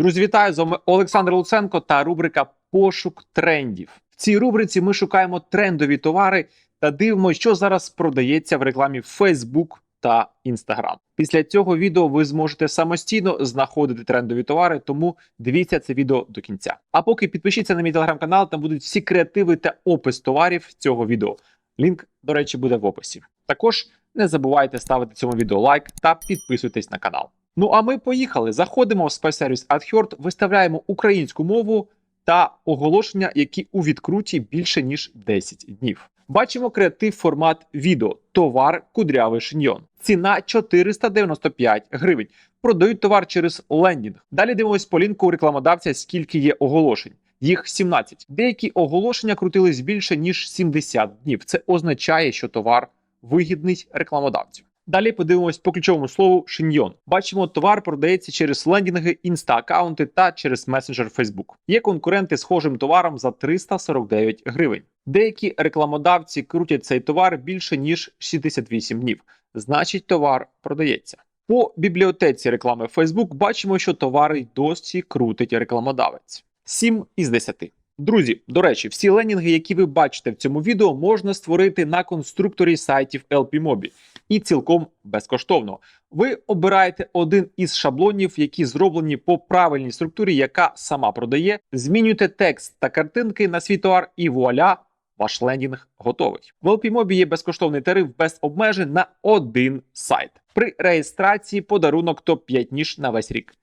Друзі, вітаю з вами Олександр Луценко та рубрика Пошук трендів. В цій рубриці ми шукаємо трендові товари та дивимося, що зараз продається в рекламі Facebook та Instagram. Після цього відео ви зможете самостійно знаходити трендові товари, тому дивіться це відео до кінця. А поки підпишіться на мій телеграм-канал, там будуть всі креативи та опис товарів цього відео. Лінк, до речі, буде в описі. Також не забувайте ставити цьому відео лайк та підписуйтесь на канал. Ну а ми поїхали. Заходимо в спецсервіс AdHerd, виставляємо українську мову та оголошення, які у відкруті більше ніж 10 днів. Бачимо креатив формат відео. Товар кудрявий шиньйон. Ціна 495 гривень. Продають товар через лендінг. Далі дивимось по лінку рекламодавця, скільки є оголошень. Їх 17. Деякі оголошення крутились більше ніж 70 днів. Це означає, що товар вигідний рекламодавцю. Далі подивимось по ключовому слову шиньйон. Бачимо, товар продається через лендінги, інста-аккаунти та через месенджер Facebook. Є конкуренти схожим товаром за 349 гривень. Деякі рекламодавці крутять цей товар більше ніж 68 днів. Значить, товар продається. По бібліотеці реклами Facebook бачимо, що товари досі крутить рекламодавець. 7 із 10. Друзі, до речі, всі ленінги, які ви бачите в цьому відео, можна створити на конструкторі сайтів LPMobi і цілком безкоштовно. Ви обираєте один із шаблонів, які зроблені по правильній структурі, яка сама продає. Змінюєте текст та картинки на свій товар, і вуаля, ваш лендінг готовий. В LPMobi є безкоштовний тариф без обмежень на один сайт. При реєстрації подарунок топ-5 ніж на весь рік.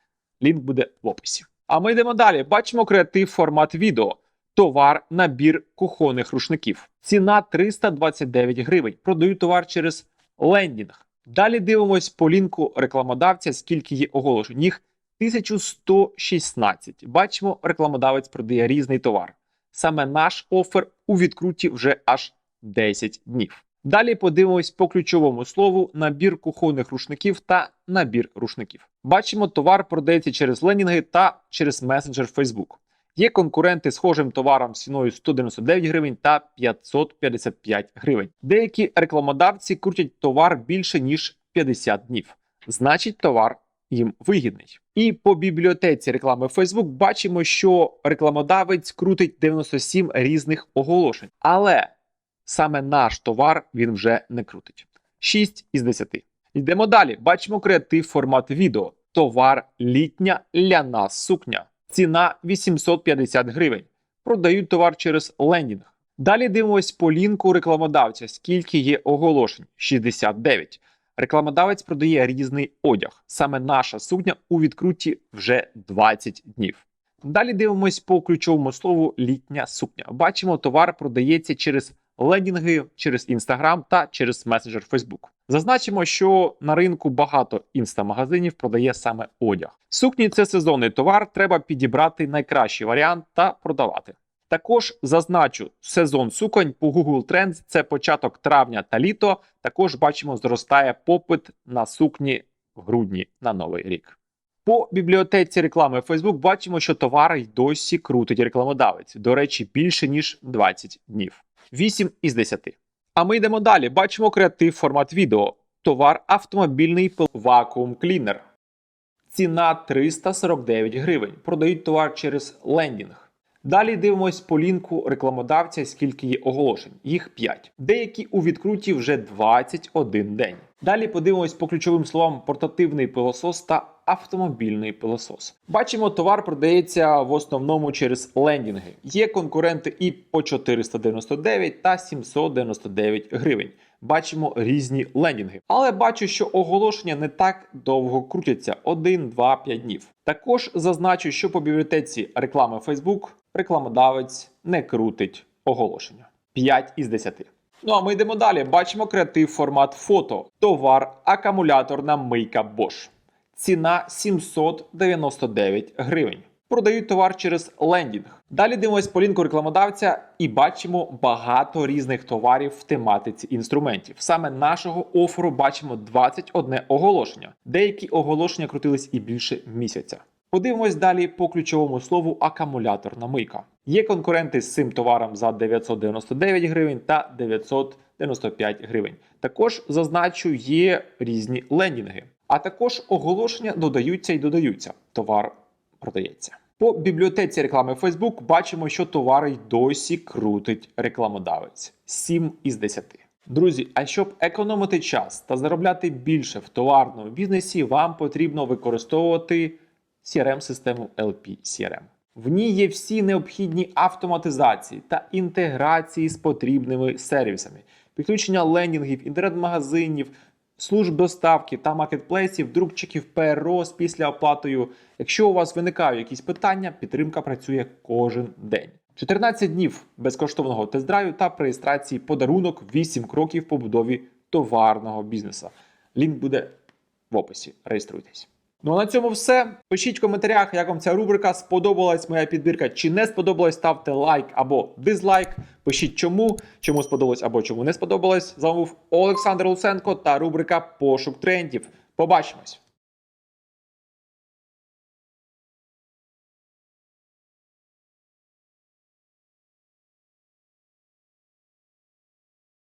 Лінк буде в описі. А ми йдемо далі. Бачимо креатив формат відео. Товар, набір кухонних рушників. Ціна 329 гривень. Продаю товар через лендінг. Далі дивимось по лінку рекламодавця, скільки є оголошень. Їх 1116. Бачимо, рекламодавець продає різний товар. Саме наш офер у відкруті вже аж 10 днів. Далі подивимось по ключовому слову набір кухонних рушників та набір рушників. Бачимо, товар продається через ленінги та через месенджер Facebook. Є конкуренти схожим товаром з ціною 199 гривень та 555 гривень. Деякі рекламодавці крутять товар більше ніж 50 днів. Значить, товар їм вигідний. І по бібліотеці реклами Facebook бачимо, що рекламодавець крутить 97 різних оголошень. Але саме наш товар він вже не крутить. 6 із 10. Йдемо далі. Бачимо креатив формат відео. Товар літня ляна сукня. Ціна 850 гривень. Продають товар через лендінг. Далі дивимось по лінку рекламодавця, скільки є оголошень 69. Рекламодавець продає різний одяг. Саме наша сукня у відкруті вже 20 днів. Далі дивимось по ключовому слову літня сукня. Бачимо, товар продається через лендінги, через Instagram та через месенджер Facebook. Зазначимо, що на ринку багато інстамагазинів продає саме одяг. Сукні це сезонний товар, треба підібрати найкращий варіант та продавати. Також зазначу, сезон суконь по Google Trends – це початок травня та літо. Також бачимо, зростає попит на сукні в грудні на новий рік. По бібліотеці реклами Facebook бачимо, що товари й досі крутить рекламодавець. До речі, більше ніж 20 днів. 8 із 10. А ми йдемо далі. Бачимо креатив формат відео. Товар автомобільний вакуум клінер. Ціна 349 гривень. Продають товар через лендінг. Далі дивимось по лінку рекламодавця, скільки є оголошень. Їх 5. Деякі у відкруті вже 21 день. Далі подивимось по ключовим словам портативний пилосос та автомобільний пилосос. Бачимо, товар продається в основному через лендінги. Є конкуренти і по 499 та 799 гривень. Бачимо різні лендінги. Але бачу, що оголошення не так довго крутяться 1, 2, 5 днів. Також зазначу, що по бібліотеці реклами Facebook рекламодавець не крутить оголошення. 5 із 10. Ну а ми йдемо далі. Бачимо креатив формат фото. Товар акумуляторна мийка Bosch. Ціна 799 гривень. Продають товар через лендінг. Далі дивимось по лінку рекламодавця і бачимо багато різних товарів в тематиці інструментів. Саме нашого оферу бачимо 21 оголошення. Деякі оголошення крутились і більше місяця. Подивимось далі по ключовому слову акумуляторна мийка. Є конкуренти з цим товаром за 999 гривень та 995 гривень. Також зазначу, є різні лендінги. А також оголошення додаються і додаються. Товар продається. По бібліотеці реклами Facebook бачимо, що товари й досі крутить рекламодавець 7 із 10. Друзі, а щоб економити час та заробляти більше в товарному бізнесі, вам потрібно використовувати CRM-систему LP CRM. В ній є всі необхідні автоматизації та інтеграції з потрібними сервісами, підключення лендінгів, інтернет-магазинів, служб доставки та маркетплейсів, друкчиків, ПРО з післяоплатою. Якщо у вас виникають якісь питання, підтримка працює кожен день. 14 днів безкоштовного тест-драйву та реєстрації подарунок 8 кроків побудові товарного бізнесу. Лінк буде в описі. Реєструйтесь. Ну а на цьому все. Пишіть в коментарях, як вам ця рубрика, сподобалась моя підбірка чи не сподобалась. Ставте лайк або дизлайк. Пишіть чому, чому сподобалось або чому не сподобалось. З вами був Олександр Луценко та рубрика Пошук трендів. Побачимось!